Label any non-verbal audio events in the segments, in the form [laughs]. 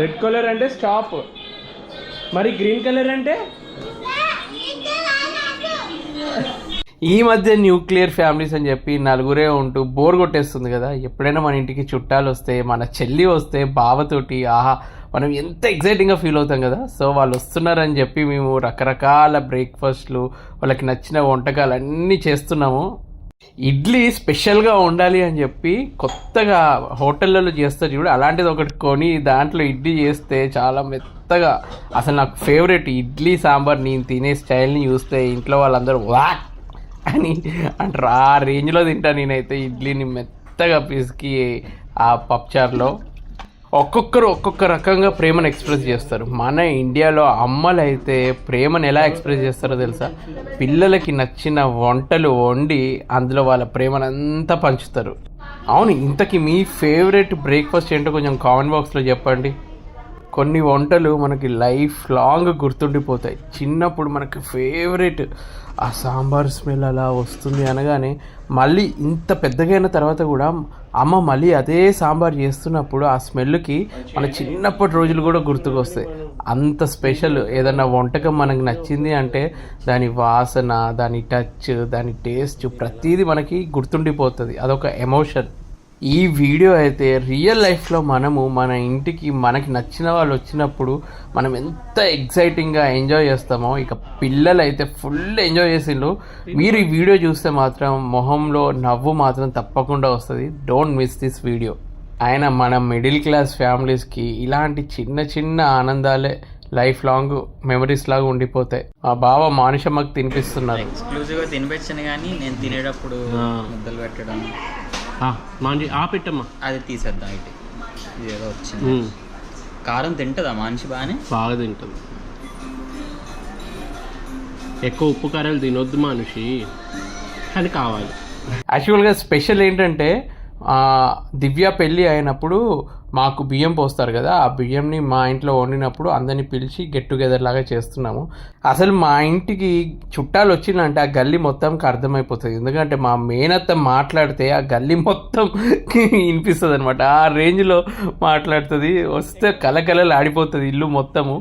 Red colour అంటే stop మరి green colour అంటే? ఈ మధ్య న్యూక్లియర్ ఫ్యామిలీస్ అని చెప్పి నలుగురే ఉంటూ బోర్ కొట్టేస్తుంది కదా. ఎప్పుడైనా మన ఇంటికి చుట్టాలు వస్తే మన చెల్లి వస్తే బావతోటి ఆహా మనం ఎంత ఎగ్జైటింగ్గా ఫీల్ అవుతాం కదా. సో వాళ్ళు వస్తున్నారని చెప్పి మేము రకరకాల బ్రేక్ఫాస్ట్లు వాళ్ళకి నచ్చిన వంటకాలు అన్నీ చేస్తున్నాము. ఇడ్లీ స్పెషల్గా ఉండాలి అని చెప్పి కొత్తగా హోటళ్ళలో చేస్తారు చూడు అలాంటిది ఒకటి కొని దాంట్లో ఇడ్లీ చేస్తే చాలా మెత్తగా. అసలు నాకు ఫేవరెట్ ఇడ్లీ సాంబార్ నేను తినే స్టైల్ని చూస్తే ఇంట్లో వాళ్ళందరూ వాక్ అని అంటారు. ఆ రేంజ్లో తింటా నేనైతే ఇడ్లీని మెత్తగా పిసికి ఆ పప్చార్లో. ఒక్కొక్కరు ఒక్కొక్క రకంగా ప్రేమను ఎక్స్ప్రెస్ చేస్తారు. మన ఇండియాలో అమ్మలు అయితే ప్రేమను ఎలా ఎక్స్ప్రెస్ చేస్తారో తెలుసా? పిల్లలకి నచ్చిన వంటలు వండి అందులో వాళ్ళ ప్రేమను అంతా పంచుతారు. అవును ఇంతకీ మీ ఫేవరెట్ బ్రేక్ఫాస్ట్ ఏంటో కొంచెం కామెంట్ బాక్స్లో చెప్పండి. కొన్ని వంటలు మనకి లైఫ్ లాంగ్ గుర్తుండిపోతాయి. చిన్నప్పుడు మనకి ఫేవరెట్ ఆ సాంబార్ స్మెల్ అలా వస్తుంది అనగానే మళ్ళీ ఇంత పెద్దగైన తర్వాత కూడా అమ్మ మళ్ళీ అదే సాంబార్ చేస్తున్నప్పుడు ఆ స్మెల్కి మన చిన్నప్పటి రోజులు కూడా గుర్తుకొస్తాయి. అంత స్పెషల్ ఏదన్నా వంటకం మనకి నచ్చింది అంటే దాని వాసన దాని టచ్ దాని టేస్ట్ ప్రతిదీ మనకి గుర్తుండిపోతుంది. అదొక ఎమోషన్. ఈ వీడియో అయితే రియల్ లైఫ్లో మనము మన ఇంటికి మనకి నచ్చిన వాళ్ళు వచ్చినప్పుడు మనం ఎంత ఎగ్జైటింగ్గా ఎంజాయ్ చేస్తామో ఇక పిల్లలు అయితే ఫుల్ ఎంజాయ్ చేసిండ్రు. మీరు ఈ వీడియో చూస్తే మాత్రం మొహంలో నవ్వు మాత్రం తప్పకుండా వస్తుంది. డోంట్ మిస్ దిస్ వీడియో ఆయన మన మిడిల్ క్లాస్ ఫ్యామిలీస్కి ఇలాంటి చిన్న చిన్న ఆనందాలే లైఫ్ లాంగ్ మెమరీస్ లాగా ఉండిపోతాయి. మా బావ మానుషమ్మకి తినిపిస్తున్నారు. ఎక్స్క్లూజివ్గా తినిపించను కానీ నేను తినేటప్పుడు ముద్దలు పెట్టడం. మాంజీ ఆ పెట్టమ్మా అది తీసేద్దాం ఇటు ఇది ఏదో వచ్చింది కారం తింటుందా మనిషి బాగానే? బాగా తింటుంది ఎక్కువ ఉప్పు కారాలు తినొద్దు మనిషి. అది కావాలి. యాక్చువల్గా స్పెషల్ ఏంటంటే ఆ, దివ్య పెళ్ళి అయినప్పుడు మాకు బియ్యం పోస్తారు కదా ఆ బియ్యంని మా ఇంట్లో వండినప్పుడు అందరిని పిలిచి గెట్ టుగెదర్ లాగా చేస్తున్నాము. అసలు మా ఇంటికి చుట్టాలు వచ్చిందంటే ఆ గల్లీ మొత్తంకి అర్థమైపోతుంది. ఎందుకంటే మా మేనత్త మాట్లాడితే ఆ గల్లీ మొత్తం [laughs] వినిపిస్తుంది అనమాట ఆ రేంజ్లో మాట్లాడుతుంది. వస్తే కలకలలు ఆడిపోతుంది ఇల్లు మొత్తము.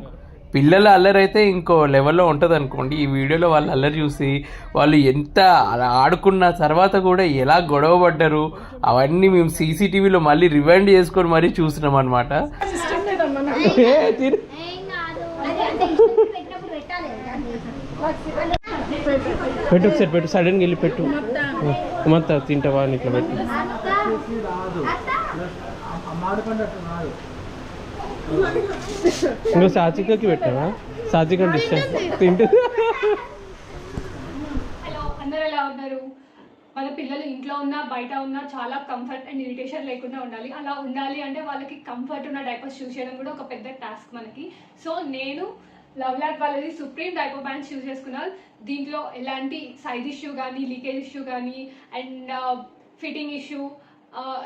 పిల్లల అల్లరి అయితే ఇంకో లెవెల్లో ఉంటుంది అనుకోండి ఈ వీడియోలో వాళ్ళ అల్లరి చూసి వాళ్ళు ఎంత అలా ఆడుకున్న తర్వాత కూడా ఎలా గొడవ పడ్డారు అవన్నీ మేము సీసీటీవీలో మళ్ళీ రివైండ్ చేసుకొని మరీ చూసినాం అనమాట పెట్టు ఒకసారి పెట్టు. సడన్గా వెళ్ళి పెట్టు. మొత్తం తింటావా అని ఇట్లా పెట్టు. ఇంకో సాచికకి పెట్టావా? సాచిక డిస్టెన్స్ తింటూ హలో అందరూ ఎలా ఉన్నారు? మన పిల్లలు ఇంట్లో ఉన్నా బయట ఉన్నా చాలా కంఫర్ట్ అండ్ ఇరిటేషన్ లేకుండా ఉండాలి. అలా ఉండాలి అంటే వాళ్ళకి కంఫర్ట్ ఉన్న డైపర్స్ చూస్ చేయడం కూడా ఒక పెద్ద టాస్క్ మనకి. సో నేను లవ్ ల్యాక్ వాళ్ళది సుప్రీం డైపర్ బ్యాండ్స్ యూజ్ చేసుకున్నాను దీంట్లో ఎలాంటి సైజ్ ఇష్యూ కానీ లీకేజ్ ఇష్యూ కానీ అండ్ ఫిట్టింగ్ ఇష్యూ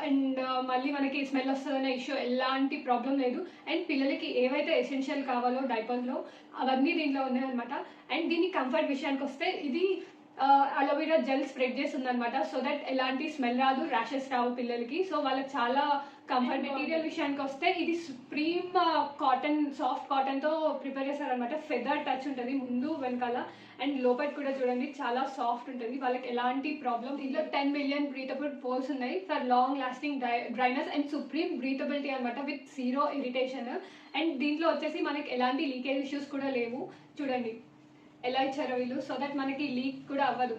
అండ్ మళ్ళీ మనకి స్మెల్ వస్తుందనే ఇష్యూ ఎలాంటి ప్రాబ్లం లేదు. అండ్ పిల్లలకి ఏవైతే ఎసెన్షియల్ కావాలో డైపర్లో అవన్నీ దీంట్లో ఉన్నాయన్నమాట. అండ్ దీని కంఫర్ట్ విషయానికి వస్తే ఇది అలోవెరా జెల్ స్ప్రెడ్ చేస్తుంది అనమాట సో దట్ ఎలాంటి స్మెల్ రాదు ర్యాషెస్ రావు పిల్లలకి. సో వాళ్ళకి చాలా కంఫర్ట్ మెటీరియల్ విషయానికి వస్తే ఇది సుప్రీం కాటన్ సాఫ్ట్ కాటన్తో ప్రిపేర్ చేస్తారనమాట ఫెదర్ టచ్ ఉంటుంది ముందు వెనకాల. అండ్ లోపల కూడా చూడండి చాలా సాఫ్ట్ ఉంటుంది. వాళ్ళకి ఎలాంటి ప్రాబ్లం దీంట్లో టెన్ మిలియన్ బ్రీతబుల్ పోల్స్ ఉన్నాయి for long lasting dry dryness and supreme breathability అనమాట విత్ జీరో ఇరిటేషన్ అండ్ దీంట్లో వచ్చేసి మనకి ఎలాంటి లీకేజ్ ఇష్యూస్ కూడా లేవు. చూడండి. ఎలా ఇచ్చారో వీళ్ళు? సో దట్ మనకి లీక్ కూడా అవ్వదు.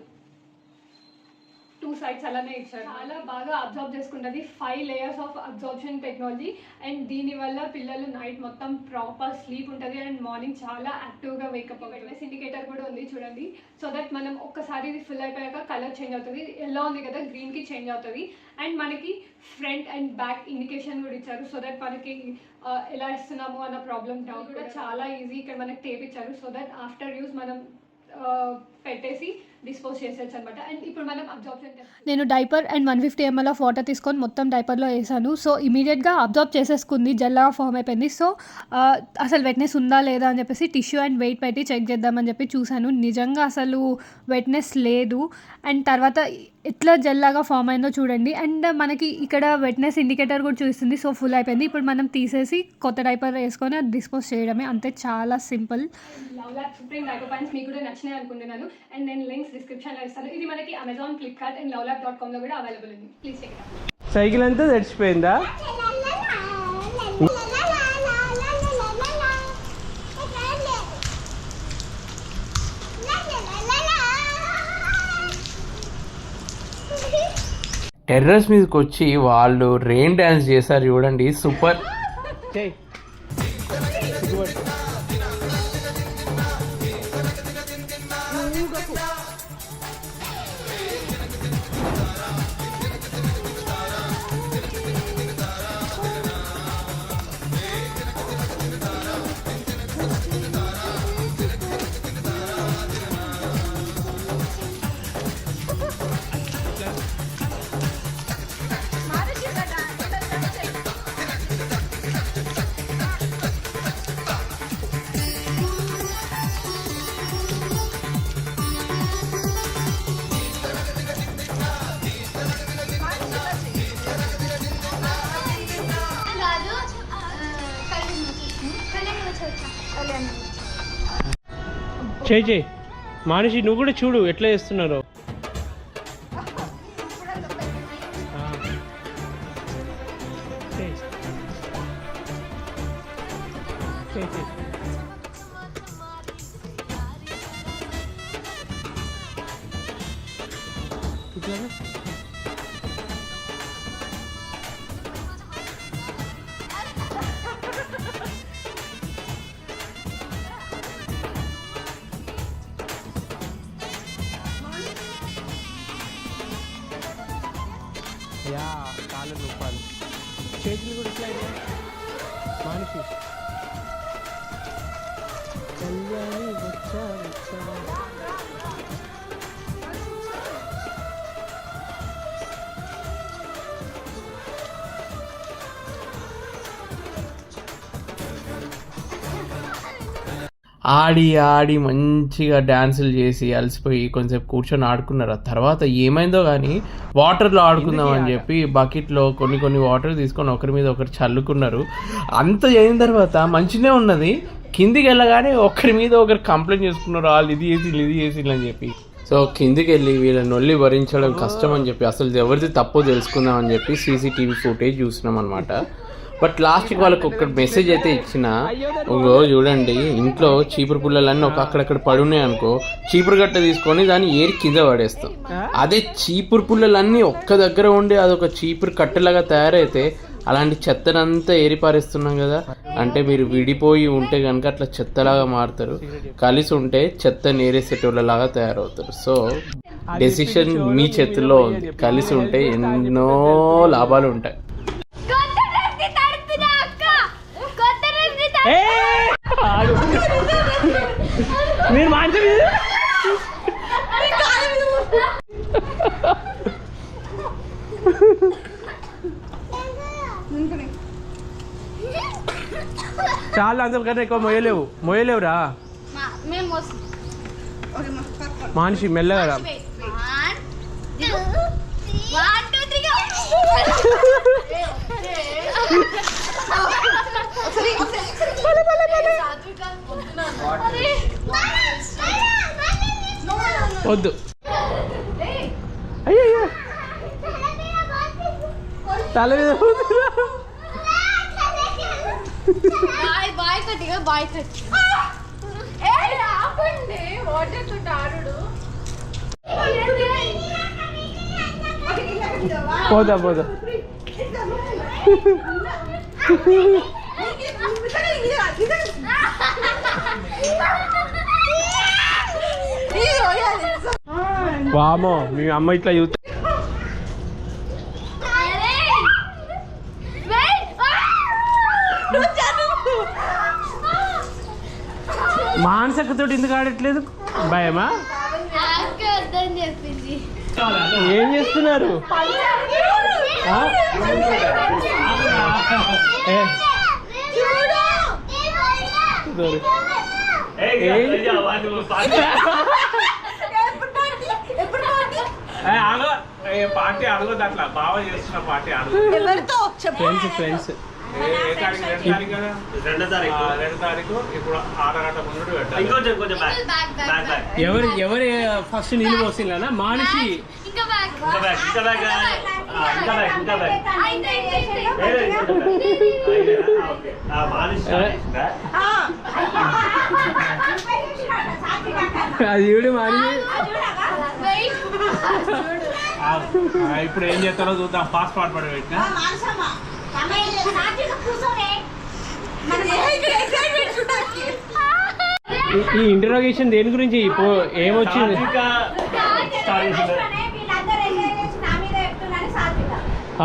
టూ సైడ్స్ అలానే ఇచ్చారు. చాలా బాగా అబ్జర్వ్ చేసుకుంటుంది. Five layers of absorption technology and దీనివల్ల పిల్లలు నైట్ మొత్తం ప్రాపర్ స్లీప్ ఉంటుంది అండ్ మార్నింగ్ చాలా యాక్టివ్గా వేకప్ అవ్వడం ఇండికేటర్ కూడా ఉంది చూడండి. సో దట్ మనం ఒక్కసారి ఇది ఫిల్ అయిపోయాక కలర్ చేంజ్ అవుతుంది. ఎలా ఉంది కదా గ్రీన్కి చేంజ్ అవుతుంది. అండ్ మనకి ఫ్రంట్ అండ్ బ్యాక్ ఇండికేషన్ కూడా ఇచ్చారు. సో దట్ మనకి ఎలా ఇస్తున్నాము అన్న ప్రాబ్లమ్ డౌట్ కూడా చాలా ఈజీ ఇక్కడ మనకి టేప్ ఇచ్చారు. సో దట్ ఆఫ్టర్ యూస్ మనం పెట్టేసి డిస్పోజ్ చేసేయచ్చు అనమాట అండ్ ఇప్పుడు మనం అబ్జార్ప్షన్ నేను diaper and one fifty ML of water తీసుకొని మొత్తం డైపర్లో వేసాను. సో ఇమీడియట్గా అబ్జార్బ్ చేసేసుకుంది. జెల్లాగా ఫామ్ అయిపోయింది. సో అసలు వెట్నెస్ ఉందా లేదా అని చెప్పేసి టిష్యూ అండ్ వెయిట్ పెట్టి చెక్ చేద్దామని చెప్పి చూశాను. నిజంగా అసలు వెట్నెస్ లేదు. అండ్ తర్వాత ఎట్లా జెల్లాగా ఫామ్ అయిందో చూడండి. అండ్ మనకి ఇక్కడ వెట్నెస్ ఇండికేటర్ కూడా చూస్తుంది సో ఫుల్ అయిపోయింది. ఇప్పుడు మనం తీసేసి కొత్త డైపర్ వేసుకొని అది డిస్పోజ్ చేయడమే. అంతే చాలా simple. Love lab supreme diaper pants మీకు కూడా నచ్చినాయి అనుకుంటున్నాను. అండ్ నేను లింక్స్ డిస్క్రిప్షన్లో ఇస్తాను. ఇది మనకి Amazon Flipkart and love dot కామ్లో కూడా అవైలబుల్ ఉంది. ప్లీజ్ చెక్ ఇట్ సైకిల్ అంతా తడిచిపోయిందా టెర్రస్ మీదకి వచ్చి వాళ్ళు రెయిన్ డ్యాన్స్ చేశారు చూడండి. సూపర్ చేయి చేయి. మానిషి నువ్వు కూడా చూడు ఎట్లా చేస్తున్నారో. కూడా ఇట్లా అయినా మనిషి. కళ్యాణి వచ్చా వచ్చా. ఆడి ఆడి మంచిగా డ్యాన్సులు చేసి అలసిపోయి కొంచెంసేపు కూర్చొని ఆడుకున్నారు. ఆ తర్వాత ఏమైందో కానీ వాటర్లో ఆడుకుందాం అని చెప్పి బకెట్లో కొన్ని కొన్ని వాటర్ తీసుకొని ఒకరి మీద ఒకరు చల్లుకున్నారు. అంత అయిన తర్వాత మంచిగా ఉన్నది. కిందికి వెళ్ళగానే ఒకరి మీద ఒకరు కంప్లైంట్ చేసుకున్నారు. వాళ్ళు ఇది చేసి ఇది చేసి అని చెప్పి. సో కిందికి వెళ్ళి వీళ్ళని నొల్లి భరించడం కష్టం అని చెప్పి అసలు ఎవరిది తప్పో తెలుసుకుందాం అని చెప్పి సీసీటీవీ ఫుటేజ్ చూసినాం అనమాట బట్ లాస్ట్కి వాళ్ళకి ఒక మెసేజ్ అయితే ఇచ్చిన ఇంకో చూడండి ఇంట్లో చీపురు పుల్లలన్నీ ఒక అక్కడక్కడ పడున్నాయి అనుకో చీపురు గట్ట తీసుకొని దాన్ని ఏరి కింద పడేస్తాం. అదే చీపురు పుల్లలన్నీ ఒక్క దగ్గర ఉండి అదొక చీపురు కట్టెలాగా తయారైతే అలాంటి చెత్తనంతా ఏరి పారేస్తున్నాం కదా. అంటే మీరు విడిపోయి ఉంటే కనుక అట్లా చెత్తలాగా మారుతారు. కలిసి ఉంటే చెత్త నేరేసేటోళ్ళలాగా తయారవుతారు. సో డెసిషన్ మీ చేతుల్లో ఉంది. కలిసి ఉంటే ఎన్నో లాభాలు ఉంటాయి. మీరు మంచి చాలా అంతకన్నా ఎక్కువ మొయ్యలేవు. మొయ్యలేవురా. మనిషి మెల్లగా [laughs] రా. వన్ టూ త్రీ వద్దు. అయ్యో తల మీద పోతుందిరా. బాయ్ [laughs] [laughs] బాయ్ కట్టిగా బాయ్ కట్టి ఆపండి వాటర్ ఆడుడు పోదా పోదా వామో మీ అమ్మ ఇట్లా చూస్తే మానసకతోటి ఎందుకు ఆడట్లేదు భయమా ఏం చేస్తున్నారు. ఏం? పార్టీ అడగదు అట్లా. బాగా చేస్తున్న పార్టీ అడగదు ఫ్రెండ్స్ ఫ్రెండ్స్ ఎవరు ఎవరు ఫస్ట్ నీళ్ళు పోసిందా మానిషి? అది చూడు మానిషి ఇప్పుడు ఏం చేస్తారో చూద్దాం ఫాస్ట్ ఫాస్ట్ పడి పెట్టిన ఈ ఇంటరోగేషన్ దేని గురించి ఇప్పుడు ఏమొచ్చింది?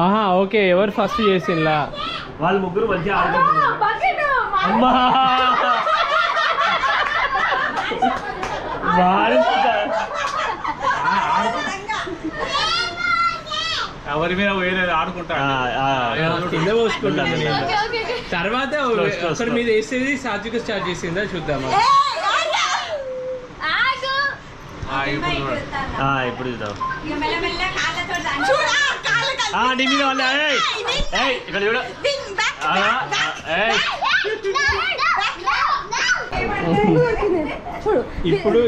ఆహా ఓకే ఎవరు ఫస్ట్ చేసిండ్లా వాళ్ళు ముగ్గురు మంచిగా అమ్మా ఎవరి మీద వేరే ఆడుకుంటా ఆ, ఆ, కింద పోసుకుంటాను నేను. ఓకే ఓకే తర్వాత ఒకరి. మీద వేసేది సాత్విక స్టార్ట్ చేసిందా చూద్దామా? ఆగు. ఆ, ఇప్పుడు చూద్దాం. చూడా కాళ్ళ ఆ, నీ మీద వాళ్ళ ఏయ్ ఏయ్ ఇక్కడ చూడు. [laughs] ఆ, ఆ, ఏయ్. చూడు ఇప్పుడు.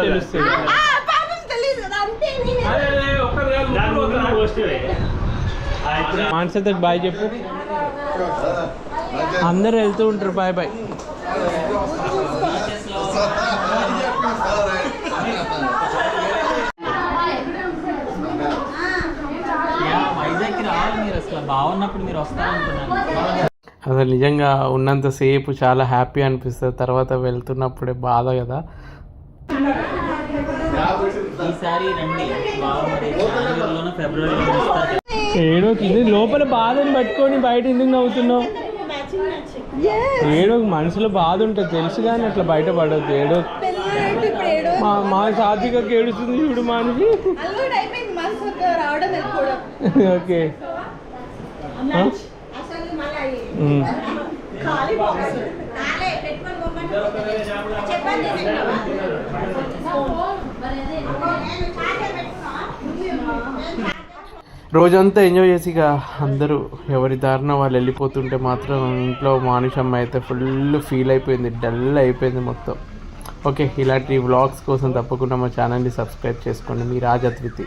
తెలుస్తుంది ఆ, పాపం తెలియదు కదా అంతే నేనే. అరే, అరే, ఒక్కరు కాదు, దాని ముగ్గురు బాయ్ చెప్పు. అందరు వెళ్తూ ఉంటారు బాయ్ బాయ్. అసలు అసలు నిజంగా ఉన్నంతసేపు చాలా హ్యాపీ అనిపిస్తుంది తర్వాత వెళ్తున్నప్పుడే బాధ కదా. ఈసారి రండి. ఏడో ఇది లోపల బాధని పట్టుకొని బయట ఎందుకు నవ్వుతున్నావు? ఏడో మనసులో బాధ ఉంటుంది తెలుసు కానీ అట్లా బయట పడద్దు ఏడో మా మా సాత్వికకి ఏడుస్తుంది చూడు మానిషి ఓకే. చెప్పండి. రోజంతా ఎంజాయ్ చేసి ఇక అందరూ. ఎవరి దారిన వాళ్ళు వెళ్ళిపోతుంటే మాత్రం ఇంట్లో మానుషమ్మ అయితే ఫుల్ ఫీల్ అయిపోయింది డల్ అయిపోయింది మొత్తం. ఓకే ఇలాంటి వ్లాగ్స్ కోసం తప్పకుండా మా ఛానల్ని సబ్స్క్రైబ్ చేసుకోండి. మీ రాజద్వితి